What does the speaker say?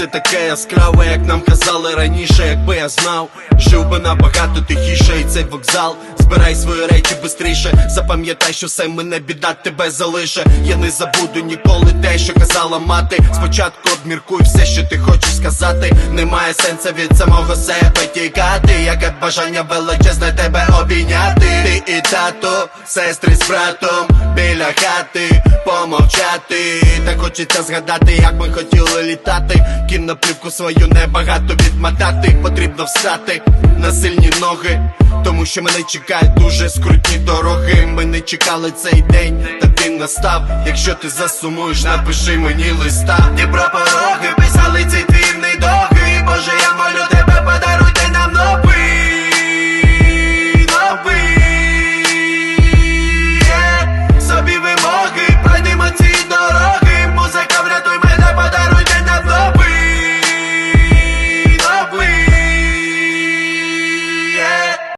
все таке яскраве, як нам казали раніше, якби я знав, жив би набагато тихіше, і цей вокзал. Збирай свої речі бистріше. Запам'ятай, що все мене біда тебе залише. Я не забуду ніколи те, що казала мати. Спочатку обміркуй все, що ти хочеш сказати. Немає сенсу від самого себе тікати. Яке бажання величезне тебе обійняти. Ти і тато, сестри з братом біля хати помовчати. Хочеться згадати, як ми хотіли літати. Кіноплівку свою небагато відмотати. Потрібно встати на сильні ноги. Тому що мене чекають дуже скрутні дороги. Ми не чекали цей день, та він настав. Якщо ти засумуєш, напиши мені листа. Дніпро